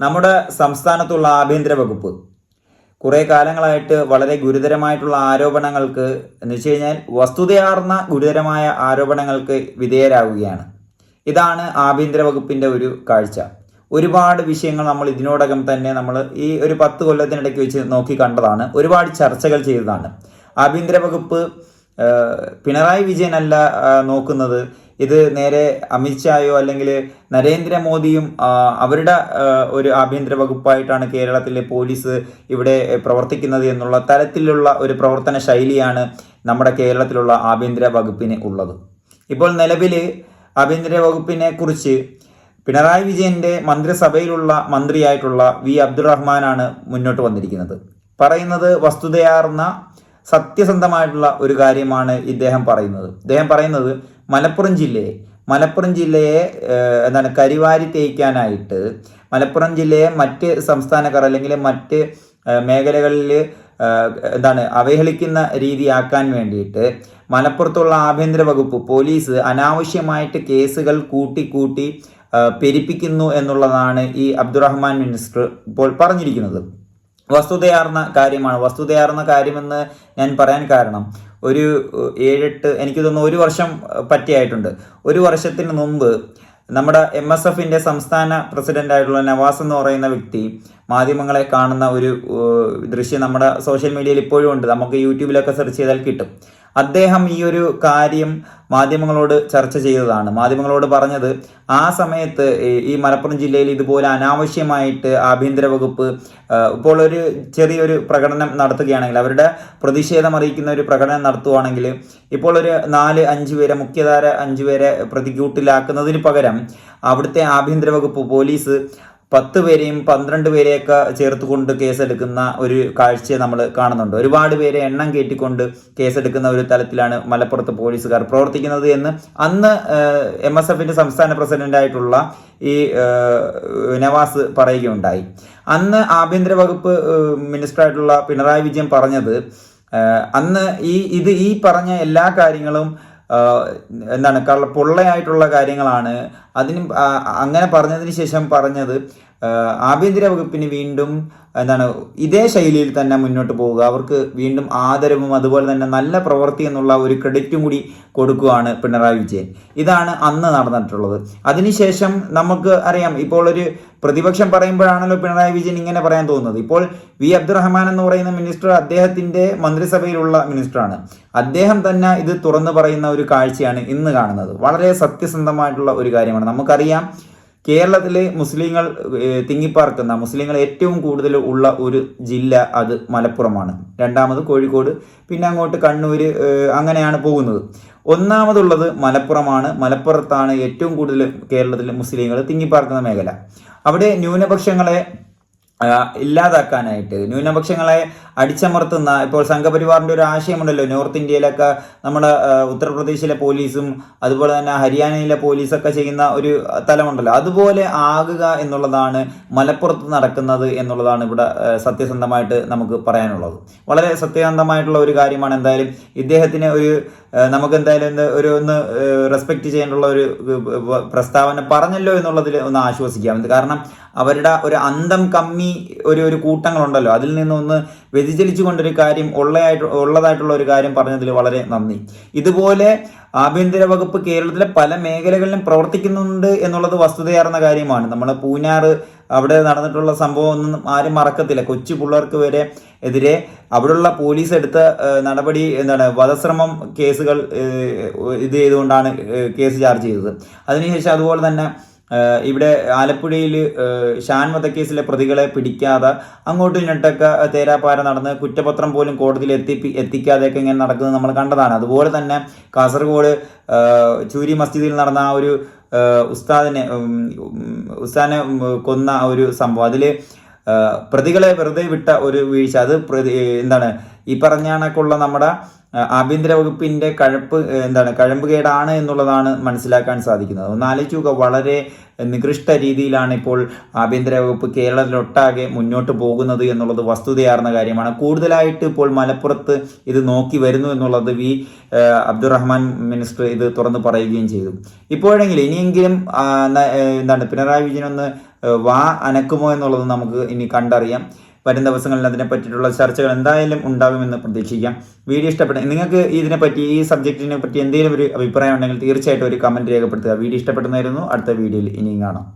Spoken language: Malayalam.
നമ്മുടെ സംസ്ഥാനത്തുള്ള ആഭ്യന്തര വകുപ്പ് കുറേ കാലങ്ങളായിട്ട് വളരെ ഗുരുതരമായിട്ടുള്ള ആരോപണങ്ങൾക്ക് എന്ന് വെച്ച് കഴിഞ്ഞാൽ വസ്തുതയാർന്ന ഗുരുതരമായ ആരോപണങ്ങൾക്ക് വിധേയരാകുകയാണ്. ഇതാണ് ആഭ്യന്തര വകുപ്പിന്റെ ഒരു കാഴ്ച. ഒരുപാട് വിഷയങ്ങൾ നമ്മൾ ഇതിനോടകം തന്നെ നമ്മൾ ഈ ഒരു പത്ത് കൊല്ലത്തിനിടയ്ക്ക് വെച്ച് നോക്കി കണ്ടതാണ്. ഒരുപാട് ചർച്ചകൾ ചെയ്തതാണ്. ആഭ്യന്തര വകുപ്പ് പിണറായി വിജയനല്ല നോക്കുന്നത്. ഇത് നേരെ അമിത്ഷായോ അല്ലെങ്കിൽ നരേന്ദ്രമോദിയും അവരുടെ ഒരു ആഭ്യന്തര വകുപ്പായിട്ടാണ് കേരളത്തിലെ പോലീസ് ഇവിടെ പ്രവർത്തിക്കുന്നത് എന്നുള്ള തരത്തിലുള്ള ഒരു പ്രവർത്തന ശൈലിയാണ് നമ്മുടെ കേരളത്തിലുള്ള ആഭ്യന്തര വകുപ്പിന് ഉള്ളത്. ഇപ്പോൾ നിലവിൽ ആഭ്യന്തര വകുപ്പിനെ കുറിച്ച് പിണറായി വിജയന്റെ മന്ത്രിസഭയിലുള്ള മന്ത്രിയായിട്ടുള്ള വി അബ്ദുറഹ്മാനാണ് മുന്നോട്ട് വന്നിരിക്കുന്നത്. പറയുന്നത് വസ്തുതയാർന്ന സത്യസന്ധമായിട്ടുള്ള ഒരു കാര്യമാണ് ഇദ്ദേഹം പറയുന്നത്. ഇദ്ദേഹം പറയുന്നത് മലപ്പുറം ജില്ലയെ മലപ്പുറം ജില്ലയെ എന്താണ് കരിവാരി തേയ്ക്കാനായിട്ട് മലപ്പുറം ജില്ലയെ മറ്റ് സംസ്ഥാനക്കാർ അല്ലെങ്കിൽ മറ്റ് മേഖലകളിൽ എന്താണ് അവഹേളിക്കുന്ന രീതിയാക്കാൻ വേണ്ടിയിട്ട് മലപ്പുറത്തുള്ള ആഭ്യന്തര വകുപ്പ് പോലീസ് അനാവശ്യമായിട്ട് കേസുകൾ കൂട്ടി കൂട്ടി പെരിപ്പിക്കുന്നു എന്നുള്ളതാണ് ഈ അബ്ദുറഹ്മാൻ മിനിസ്റ്റർ ഇപ്പോൾ പറഞ്ഞിരിക്കുന്നത്. വസ്തുതയാർന്ന കാര്യമാണ്. വസ്തുതയാർന്ന കാര്യമെന്ന് ഞാൻ പറയാൻ കാരണം ഒരു ഏഴെട്ട് എനിക്ക് തോന്നുന്നു ഒരു വർഷം പറ്റിയായിട്ടുണ്ട്. ഒരു വർഷത്തിന് മുമ്പ് നമ്മുടെ എം എസ് എഫിന്റെ സംസ്ഥാന പ്രസിഡന്റ് ആയിട്ടുള്ള നവാസ് എന്ന് പറയുന്ന വ്യക്തി മാധ്യമങ്ങളെ കാണുന്ന ഒരു ദൃശ്യം നമ്മുടെ സോഷ്യൽ മീഡിയയിൽ ഇപ്പോഴും ഉണ്ട്. നമുക്ക് യൂട്യൂബിലൊക്കെ സെർച്ച് ചെയ്താൽ കിട്ടും. അദ്ദേഹം ഈ ഒരു കാര്യം മാധ്യമങ്ങളോട് ചർച്ച ചെയ്തതാണ്. മാധ്യമങ്ങളോട് പറഞ്ഞത് ആ സമയത്ത് ഈ- മലപ്പുറം ജില്ലയിൽ ഇതുപോലെ അനാവശ്യമായിട്ട് ആഭ്യന്തര വകുപ്പ് ഇപ്പോൾ ഒരു ചെറിയൊരു പ്രകടനം നടത്തുകയാണെങ്കിൽ അവരുടെ പ്രതിഷേധം അറിയിക്കുന്ന ഒരു പ്രകടനം നടത്തുവാണെങ്കിൽ ഇപ്പോൾ ഒരു നാല് അഞ്ച് പേരെ മുഖ്യധാര അഞ്ച് പേരെ പ്രതിക്യൂട്ടിലാക്കുന്നതിന് പകരം അവിടുത്തെ ആഭ്യന്തര വകുപ്പ് പോലീസ് പത്ത് പേരെയും പന്ത്രണ്ട് പേരെയൊക്കെ ചേർത്തുകൊണ്ട് കേസെടുക്കുന്ന ഒരു കാഴ്ചയെ നമ്മൾ കാണുന്നുണ്ട്. ഒരുപാട് പേരെ എണ്ണം കയറ്റിക്കൊണ്ട് കേസെടുക്കുന്ന ഒരു തലത്തിലാണ് മലപ്പുറത്ത് പോലീസുകാർ പ്രവർത്തിക്കുന്നത് എന്ന് അന്ന് എം എസ് എഫിന്റെ സംസ്ഥാന പ്രസിഡന്റ് ആയിട്ടുള്ള ഈ നവാസ് പറയുകയുണ്ടായി. അന്ന് ആഭ്യന്തര വകുപ്പ് മിനിസ്റ്റർ ആയിട്ടുള്ള പിണറായി വിജയൻ പറഞ്ഞത് അന്ന് ഈ ഇത് ഈ പറഞ്ഞ എല്ലാ കാര്യങ്ങളും എന്താണ് കള പൊള്ളയായിട്ടുള്ള കാര്യങ്ങളാണ്. അതിന് അങ്ങനെ പറഞ്ഞതിന് ശേഷം പറഞ്ഞത് ആഭ്യന്തര വകുപ്പിന് വീണ്ടും എന്താണ് ഇതേ ശൈലിയിൽ തന്നെ മുന്നോട്ട് പോവുക. അവർക്ക് വീണ്ടും ആദരവും അതുപോലെ തന്നെ നല്ല പ്രവൃത്തി എന്നുള്ള ഒരു ക്രെഡിറ്റും കൂടി കൊടുക്കുകയാണ് പിണറായി വിജയൻ. ഇതാണ് അന്ന് നടന്നിട്ടുള്ളത്. അതിനുശേഷം നമുക്ക് അറിയാം ഇപ്പോൾ ഒരു പ്രതിപക്ഷം പറയുമ്പോഴാണല്ലോ പിണറായി വിജയൻ ഇങ്ങനെ പറയാൻ തോന്നുന്നത്. ഇപ്പോൾ വി. അബ്ദുറഹ്മാൻ എന്ന് പറയുന്ന മിനിസ്റ്റർ അദ്ദേഹത്തിന്റെ മന്ത്രിസഭയിലുള്ള മിനിസ്റ്ററാണ്. അദ്ദേഹം തന്നെ ഇത് തുറന്നു പറയുന്ന ഒരു കാഴ്ചയാണ് ഇന്ന് കാണുന്നത്. വളരെ സത്യസന്ധമായിട്ടുള്ള ഒരു കാര്യമാണ്. നമുക്കറിയാം കേരളത്തിലെ മുസ്ലിങ്ങൾ തിങ്ങിപ്പാർക്കുന്ന മുസ്ലിങ്ങൾ ഏറ്റവും കൂടുതൽ ഉള്ള ഒരു ജില്ല അത് മലപ്പുറമാണ്. രണ്ടാമത് കോഴിക്കോട് പിന്നെ അങ്ങോട്ട് കണ്ണൂർ അങ്ങനെയാണ് പോകുന്നത്. ഒന്നാമതുള്ളത് മലപ്പുറമാണ്. മലപ്പുറത്താണ് ഏറ്റവും കൂടുതൽ കേരളത്തിലെ മുസ്ലിങ്ങൾ തിങ്ങിപ്പാർക്കുന്ന മേഖല. അവിടെ ന്യൂനപക്ഷങ്ങളെ ഇല്ലാതാക്കാനായിട്ട്. ന്യൂനപക്ഷങ്ങളെ അടിച്ചമർത്തുന്ന ഇപ്പോൾ സംഘപരിവാറിന്റെ ഒരു ആശയമുണ്ടല്ലോ. നോർത്ത് ഇന്ത്യയിലൊക്കെ നമ്മുടെ ഉത്തർപ്രദേശിലെ പോലീസും അതുപോലെ തന്നെ ഹരിയാനയിലെ പോലീസൊക്കെ ചെയ്യുന്ന ഒരു തലമുണ്ടല്ലോ. അതുപോലെ ആകുക എന്നുള്ളതാണ് മലപ്പുറത്ത് നടക്കുന്നത് എന്നുള്ളതാണ് ഇവിടെ സത്യസന്ധമായിട്ട് നമുക്ക് പറയാനുള്ളത്. വളരെ സത്യസന്ധമായിട്ടുള്ള ഒരു കാര്യമാണ് എന്തായാലും ഇദ്ദേഹത്തിന് ഒരു നമുക്ക് എന്തായാലും ഒരു ഒന്ന് റെസ്പെക്ട് ചെയ്യേണ്ടുള്ള ഒരു പ്രസ്താവന പറഞ്ഞല്ലോ എന്നുള്ളതിൽ ഒന്ന് ആശ്വസിക്കാം. കാരണം അവരുടെ ഒരു അന്തം കമ്മി ഒരു ഒരു കൂട്ടങ്ങളുണ്ടല്ലോ. അതിൽ നിന്നൊന്ന് വ്യതിചലിച്ചു കൊണ്ടൊരു കാര്യം ഉള്ളതായിട്ട് ഉള്ളതായിട്ടുള്ള ഒരു കാര്യം പറഞ്ഞതിൽ വളരെ നന്ദി. ഇതുപോലെ ആഭ്യന്തര വകുപ്പ് കേരളത്തിലെ പല മേഖലകളിലും പ്രവർത്തിക്കുന്നുണ്ട് എന്നുള്ളത് വസ്തുതയാർന്ന കാര്യമാണ്. നമ്മൾ പൂനാറ് അവിടെ നടന്നിട്ടുള്ള സംഭവം ഒന്നും ആരും മറക്കത്തില്ല. കൊച്ചു പിള്ളേർക്ക് വരെ എതിരെ അവിടെയുള്ള പോലീസ് എടുത്ത നടപടി എന്താണ് വധശ്രമം കേസുകൾ ഇത് ചെയ്തുകൊണ്ടാണ് കേസ് ചാർജ് ചെയ്തത്. അതിനുശേഷം അതുപോലെ തന്നെ ഇവിടെ ആലപ്പുഴയിൽ ഷാൻ വധക്കേസിലെ പ്രതികളെ പിടിക്കാതെ അങ്ങോട്ടും ഇങ്ങോട്ടൊക്കെ തേരാപ്പാര നടന്ന് കുറ്റപത്രം പോലും കോടതിയിൽ എത്തി എത്തിക്കാതെയൊക്കെ ഇങ്ങനെ നടക്കുന്നത് നമ്മൾ കണ്ടതാണ്. അതുപോലെ തന്നെ കാസർഗോഡ് ചൂരി മസ്ജിദിൽ നടന്ന ആ ഒരു ഉസ്താദിനെ ഉസ്താദിനെ കൊന്ന ഒരു സംഭവം. അതിൽ പ്രതികളെ വെറുതെ വിട്ട ഒരു വീഴ്ച. അത് പ്രതി എന്താണ് ഈ പറഞ്ഞ കണക്കുള്ള നമ്മുടെ ആഭ്യന്തര വകുപ്പിന്റെ കഴപ്പ് എന്താണ് കഴമ്പ് കേടാണ് എന്നുള്ളതാണ് മനസ്സിലാക്കാൻ സാധിക്കുന്നത്. ഒന്ന് ആലോചിക്കുക വളരെ നികൃഷ്ട രീതിയിലാണ് ഇപ്പോൾ ആഭ്യന്തര വകുപ്പ് കേരളത്തിലൊട്ടാകെ മുന്നോട്ട് പോകുന്നത് എന്നുള്ളത് വസ്തുതയാർന്ന കാര്യമാണ്. കൂടുതലായിട്ട് ഇപ്പോൾ മലപ്പുറത്ത് ഇത് നോക്കി വരുന്നു എന്നുള്ളത് വി അബ്ദുറഹ്മാൻ മിനിസ്റ്റർ ഇത് തുറന്നു പറയുകയും ചെയ്തു. ഇപ്പോഴെങ്കിലും ഇനിയെങ്കിലും എന്താണ് പിണറായി വിജയൻ ഒന്ന് വാ അനക്കുമോ എന്നുള്ളത് നമുക്ക് ഇനി കണ്ടറിയാം. വരും ദിവസങ്ങളിൽ അതിനെ പറ്റിയിട്ടുള്ള ചർച്ചകൾ എന്തായാലും ഉണ്ടാകുമെന്ന് പ്രതീക്ഷിക്കാം. വീഡിയോ ഇഷ്ടപ്പെട്ട നിങ്ങൾക്ക് ഇതിനെപ്പറ്റി ഈ സബ്ജക്റ്റിനെ പറ്റി എന്തെങ്കിലും ഒരു അഭിപ്രായം ഉണ്ടെങ്കിൽ തീർച്ചയായിട്ടും ഒരു കമന്റ് രേഖപ്പെടുത്തുക. വീഡിയോ ഇഷ്ടപ്പെടുന്നതായിരുന്നു അടുത്ത വീഡിയോയിൽ ഇനിയും കാണാം.